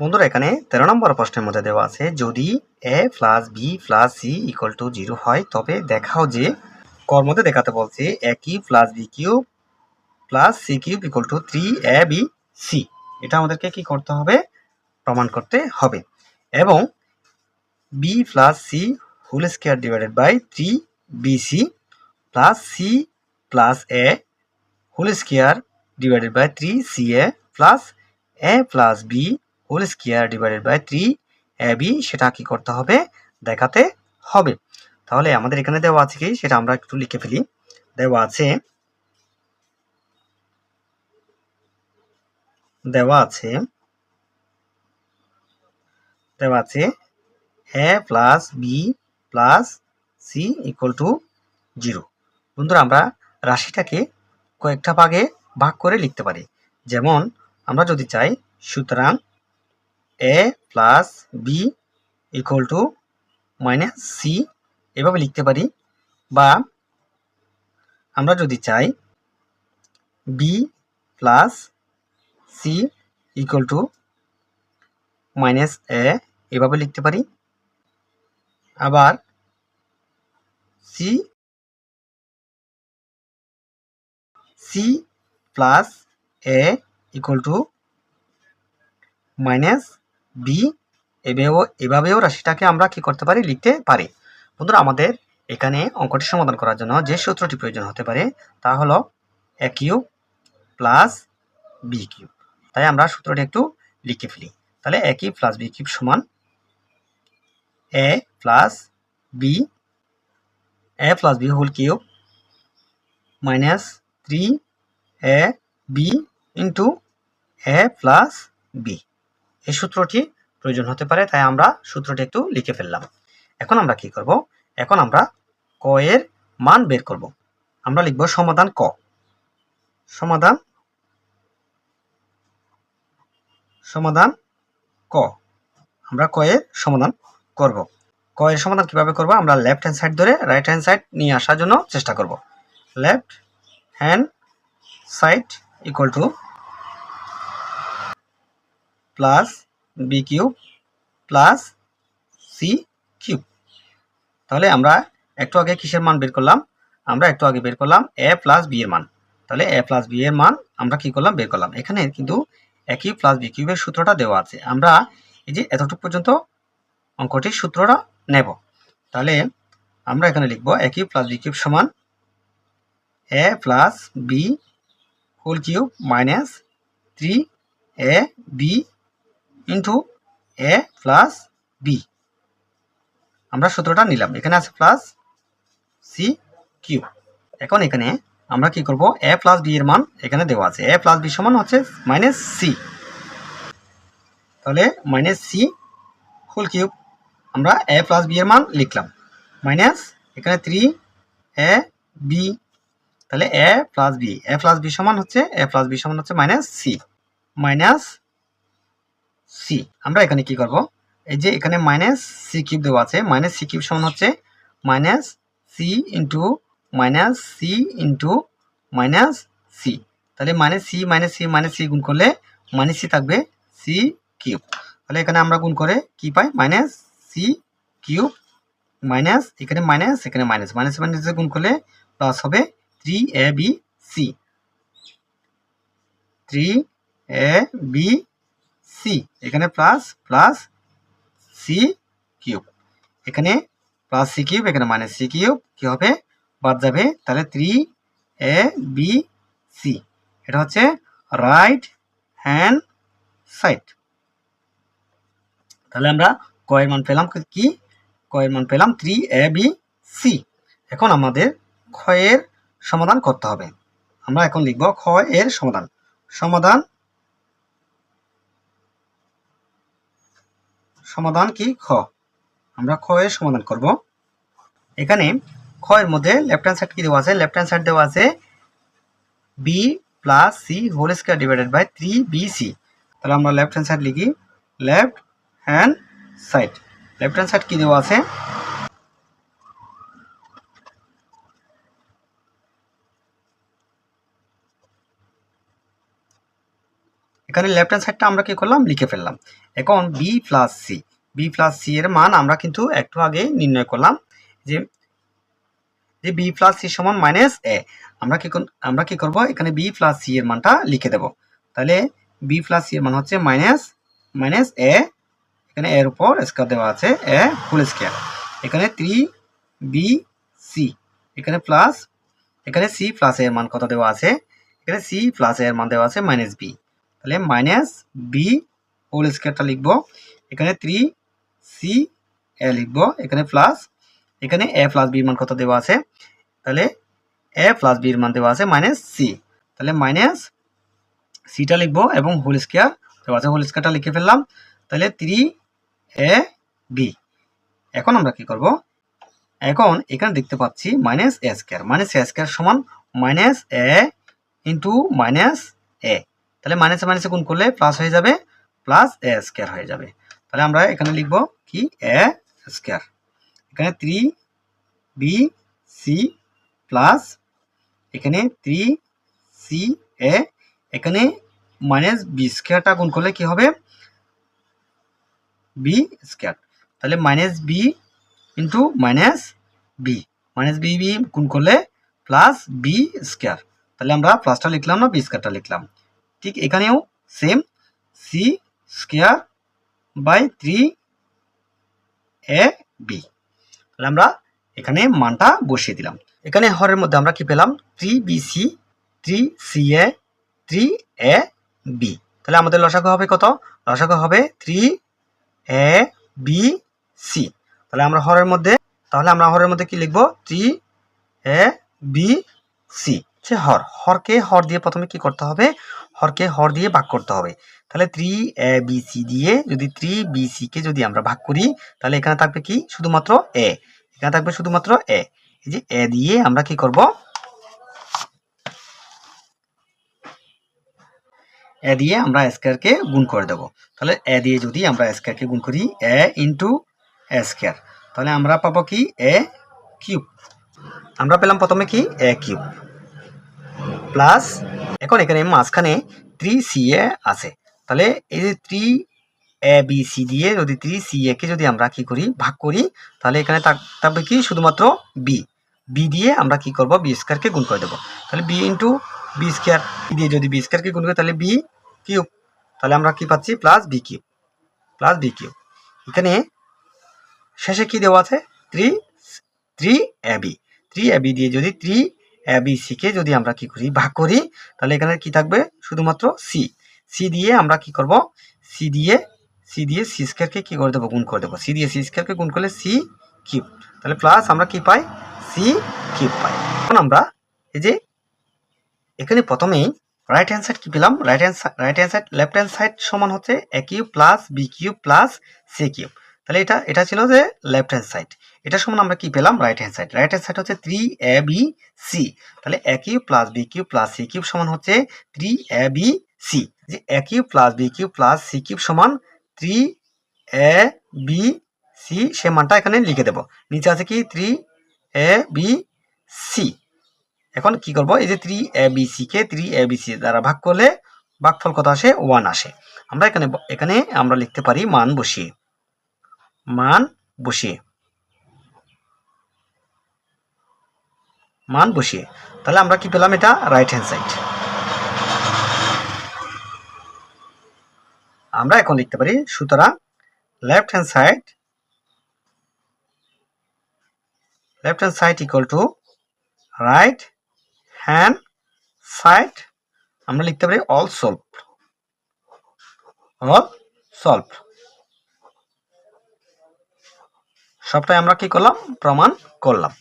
বন্ধুরা, এখানে তেরো নম্বর প্রশ্নের মধ্যে দেওয়া আছে, যদি A plus B plus C equal to zero হয়, তবে দেখাও যে কর মধ্যে দেখাতে বলছে A cube plus B cube plus C cube equal to three A B C এটা আমাদেরকে কি করতে হবে? প্রমাণ করতে হবে। এবং B plus C whole square divided by three B C plus C plus A whole square divided by three C A plus A plus B whole square divided by three A B সেটা কি করতে হবে? দেখাতে হবে। তাহলে আমাদের এখানে দেওয়া আছে কি? সেটা আমরা একটু লিখে ফেলি। দেওয়া আছে দেওয়া আছে দেওয়া আছে A plus B plus C equal to zero বন্ধুরা, আমরা রাশিটাকে কয়েকটা ভাগে ভাগ করে লিখতে পারি। যেমন, আমরা যদি চাই, সুতরাং A plus B equal to minus C এভাবে লিখতে পারি। বা আমরা যদি চাই B plus C equal to minus A এভাবে লিখতে পারি। আবার C C plus A equal to minus B, এভাবেও এভাবেও রাশিটাকে আমরা কি করতে পারি? লিখতে পারি। বন্ধুরা, আমাদের এখানে অঙ্কটি সমাধান করার জন্য যে সূত্রটি প্রয়োজন হতে পারে, তা হলো A cube plus B cube. তাই আমরা সূত্রটি একটু লিখে ফেলি। তাহলে A cube plus B cube সমান A plus B A plus B whole cube minus three A B into A plus B এই সূত্রটি প্রয়োজন হতে পারে, তাই আমরা সূত্রটি একটু লিখে ফেললাম। এখন আমরা কি করব? এখন আমরা ক এর মান বের করব। আমরা লিখব সমাধান ক। সমাধান সমাধান ক। আমরা ক এর সমাধান করব। ক এর সমাধান কীভাবে করব? আমরা লেফট হ্যান্ড সাইড ধরে রাইট হ্যান্ড সাইড নিয়ে আসার জন্য চেষ্টা করব। Left hand side equal to plus B cube plus C cube তাহলে আমরা একটু আগে কিসের মান বের করলাম? আমরা একটু আগে বের করলাম এ প্লাস বি এর মান। তাহলে এ প্লাস বি এর মান আমরা কি করলাম? বের করলাম। এখানে কিন্তু এ কিউব প্লাস বি কিউবের সূত্রটা দেওয়া আছে। আমরা এই যে এতটুকু পর্যন্ত অঙ্কটির সূত্রটা নেব। তাহলে আমরা এখানে লিখব A cube plus B cube সমান A plus B whole cube minus three A B into A plus B আমরা সূত্রটা নিলাম। এখানে আছে প্লাস সি কিউ এখন এখানে আমরা কি করব? এ প্লাস বি এর মান এখানে দেওয়া আছে। এ প্লাস বি সমান হচ্ছে মাইনাস সি তাহলে মাইনাস সি হোল কিউব আমরা এ প্লাস বি এর মান লিখলাম। মাইনাস এখানে থ্রি এ বি তাহলে A plus B A plus B সমান হচ্ছে এ প্লাস বি সমান হচ্ছে মাইনাস সি মাইনাস সি আমরা এখানে কি করব? এই যে এখানে মাইনাস সি কিউব দেওয়া আছে মাইনাস সি কিউব সমান হচ্ছে minus C into minus C into minus C তাহলে minus C minus C minus C গুণ করলে মাইনাস সি থাকবে সি কিউব তাহলে এখানে আমরা গুণ করে কি পাই? মাইনাস সি কিউব মাইনাস এখানে মাইনাস এখানে মাইনাস মাইনাস মাইনাস গুণ করলে প্লাস হবে three A B C three A B C এখানে প্লাস প্লাস সি কিউব এখানে প্লাস সি কিউব এখানে মাইনাস সি কিউব কি হবে? বাদ যাবে। তাহলে থ্রি এ বি সি এটা হচ্ছে রাইট হ্যান্ড সাইড তাহলে আমরা কয়ের মান পেলাম কি কয়ের মান পেলাম থ্রি এ বি সি এখন আমাদের ক্ষয়ের সমাধান করতে হবে। আমরা এখন লিখব এর সমাধান। সমাধান সমাধান কি? খ। আমরা খ এর সমাধান করব। এখানে খ এর মধ্যে লেফট হ্যান্ড সাইড কি দেওয়া আছে? লেফট হ্যান্ড সাইড দেওয়া আছে B plus C whole square divided by three B C তাহলে আমরা লেফট হ্যান্ড সাইড লিখি। Left hand side left hand side কি দেওয়া আছে? এখানে লেফট হ্যান্ড সাইডটা আমরা কি করলাম? লিখে ফেললাম। এখন B plus C B plus C এর মান আমরা কিন্তু একটু আগে নির্ণয় করলাম যে যে বি প্লাস সি সমান মাইনাস এ আমরা কি আমরা কি করব? এখানে বি প্লাস সি এর মানটা লিখে দেব। তাহলে বি প্লাস সি এর মান হচ্ছে মাইনাস মাইনাস এ এখানে এর উপর স্কোয়ার দেওয়া আছে এ ফুল স্কোয়ার এখানে থ্রি বি সি এখানে প্লাস এখানে সি প্লাস এর মান কত দেওয়া আছে? এখানে সি প্লাস এর মান দেওয়া আছে মাইনাস বি তাহলে মাইনাস বি হোল স্কোয়ারটা লিখব। এখানে থ্রি সি এ লিখব। এখানে প্লাস এখানে এ প্লাস বির মান কত দেওয়া আছে? তাহলে এ প্লাস বির মান দেওয়া আছে মাইনাস সি তাহলে মাইনাস সিটা লিখব এবং হোল স্কোয়ার দেওয়া আছে। হোল স্কোয়ারটা লিখে ফেললাম। তাহলে থ্রি এ বি এখন আমরা কি করব? এখন এখানে দেখতে পাচ্ছি minus A square minus A square সমান minus A into minus A তাহলে মাইনাসে মাইনাসে গুণ করলে প্লাস হয়ে যাবে প্লাস এ স্কোয়ার হয়ে যাবে। তাহলে আমরা এখানে লিখব কি? এ স্কোয়ার এখানে থ্রি বি সি প্লাস এখানে থ্রি সি এ এখানে মাইনাস বি স্কোয়ারটা গুণ করলে কি হবে? বি স্কোয়ার তাহলে minus B into minus B minus B B গুণ করলে প্লাস বি স্কোয়ার তাহলে আমরা প্লাসটা লিখলাম না বি স্কোয়ারটা লিখলাম? ঠিক এখানেও same C square by three A B তাহলে আমরা এখানে মানটা বসিয়ে দিলাম। এখানে হরের মধ্যে আমরা কি পেলাম? Three B C three C A three A B তাহলে আমাদের লসাগু হবে কত? লসাগু হবে থ্রি এ বি সি তাহলে আমরা হরের মধ্যে, তাহলে আমরা হরের মধ্যে কি লিখব? থ্রি এ বি সি সে হর। হরকে হর দিয়ে প্রথমে কি করতে হবে? হরকে হর দিয়ে ভাগ করতে হবে। তাহলে থ্রি এ বি সি দিয়ে যদি থ্রি বি সি কে যদি আমরা ভাগ করি, তাহলে এখানে থাকবে কি? শুধুমাত্র এ এখানে থাকবে শুধুমাত্র এ এই যে এ দিয়ে আমরা কি করব? এ দিয়ে আমরা স্কোয়ারকে গুণ করে দেব। তাহলে এ দিয়ে যদি আমরা স্কোয়ারকে গুণ করি এ ইন্টু স্কোয়ার তাহলে আমরা পাবো কি? এ কিউব আমরা পেলাম প্রথমে কি? এ কিউব প্লাস এখন এখানে মাঝখানে থ্রি সি এ আছে। তাহলে এই যে থ্রি এ বি সি দিয়ে যদি থ্রি সি এ কে যদি আমরা কি করি, ভাগ করি, তাহলে এখানে থাক- থাকবে কি? শুধুমাত্র বি বি দিয়ে আমরা কি করব? বি স্কোয়ারকে গুণ করে দেবো। তাহলে বি ইন্টু বি স্কোয়ার দিয়ে যদি বি স্কোয়ারকে গুণ করি, তাহলে বি কিউব তাহলে আমরা কি পাচ্ছি? Plus B cube plus B cube এখানে শেষে কি দেওয়া আছে? Three three A B three A B দিয়ে যদি থ্রি এ বি সিকে যদি আমরা কি করি, ভাগ করি, তাহলে এখানে কি থাকবে? শুধুমাত্র সি সি দিয়ে আমরা কি করব? সি দিয়ে সি দিয়ে সি স্কোয়ারকে কি করে দেবো? গুণ করে দেবো। সি দিয়ে সি স্কোয়ারকে গুণ করলে সি কিউব তাহলে প্লাস আমরা কি পাই? সি কিউব পাই। এখন আমরা এই যে এখানে প্রথমেই রাইট হ্যান্ড সাইড কি পেলাম? Right hand right hand side left hand side সমান হচ্ছে A cube plus B cube plus C cube তাহলে এটা এটা ছিল যে লেফট হ্যান্ড সাইড এটা সমান আমরা কি পেলাম? Right hand side right hand side হচ্ছে থ্রি এ বি সি তাহলে A cube plus B cube plus C cube সমান হচ্ছে থ্রি এ বি সি যে A cube plus B cube plus C cube সমান থ্রি এ বি সি সে মানটা এখানে লিখে দেব। নিচে আছে কি? থ্রি এ বি সি এখন কি করব? এই যে থ্রি এ বি সি কে থ্রি এ বি সি দ্বারা ভাগ করলে ভাগফল কত আসে? ওয়ান আসে। আমরা এখানে এখানে আমরা লিখতে পারি মান বসিয়ে। মান বসিয়ে। মান বসিয়ে। তাহলে আমরা কি পেলাম এটা? রাইট হ্যান্ড সাইড আমরা এখন লিখতে পারি, সুতরাং left hand side left hand side equal to right hand side আমরা লিখতে পারি অল সলভ অল সলভ সবটাই আমরা কি করলাম? প্রমাণ করলাম।